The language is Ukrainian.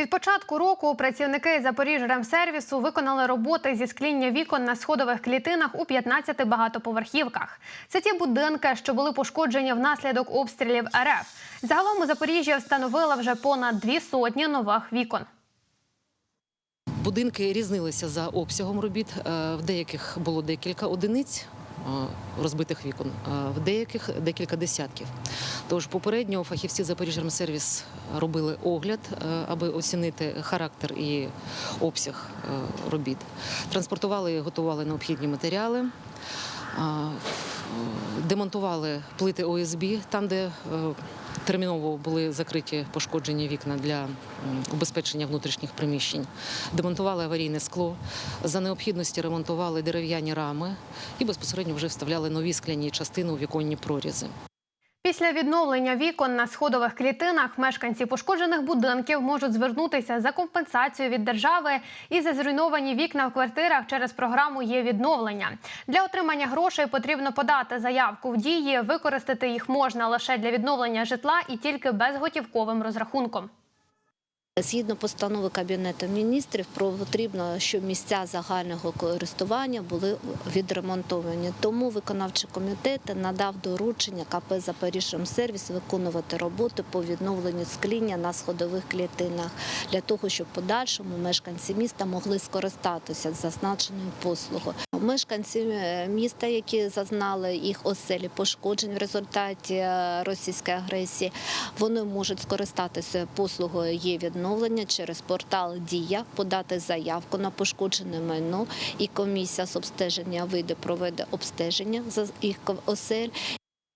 Від початку року працівники Запоріжремсервісу виконали роботи зі скління вікон на сходових клітинах у 15 багатоповерхівках. Це ті будинки, що були пошкоджені внаслідок обстрілів РФ. Загалом у Запоріжжі встановила вже понад дві сотні нових вікон. Будинки різнилися за обсягом робіт. Е, В деяких було декілька одиниць розбитих вікон, в деяких декілька десятків. Тож попередньо фахівці Запоріжжя-Сервіс робили огляд, е, аби оцінити характер і обсяг е, робіт. Транспортували і готували необхідні матеріали. Е, Демонтували плити ОСБ там, де е, терміново були закриті пошкоджені вікна для убезпечення внутрішніх приміщень. Демонтували аварійне скло. За необхідності ремонтували дерев'яні рами і безпосередньо вже вставляли нові скляні частини у віконні прорізи. Після відновлення вікон на сходових клітинах мешканці пошкоджених будинків можуть звернутися за компенсацією від держави і за зруйновані вікна в квартирах через програму є відновлення. Для отримання грошей потрібно подати заявку в дії. Використати їх можна лише для відновлення житла і тільки безготівковим розрахунком. Згідно постанови Кабінету міністрів, потрібно, щоб місця загального користування були відремонтовані. Тому виконавчий комітет надав доручення КП «Запоріжжямсервіс» виконувати роботи по відновленню скління на сходових клітинах для того, щоб подальшому мешканці міста могли скористатися зазначеною послугою. Мешканці е, міста, які зазнали їх оселі пошкоджень в результаті е, російської агресії, вони можуть скористатися послугою є відновлення через портал Дія, подати заявку на пошкоджене майно, і комісія з обстеження вийде проведе обстеження за їх осель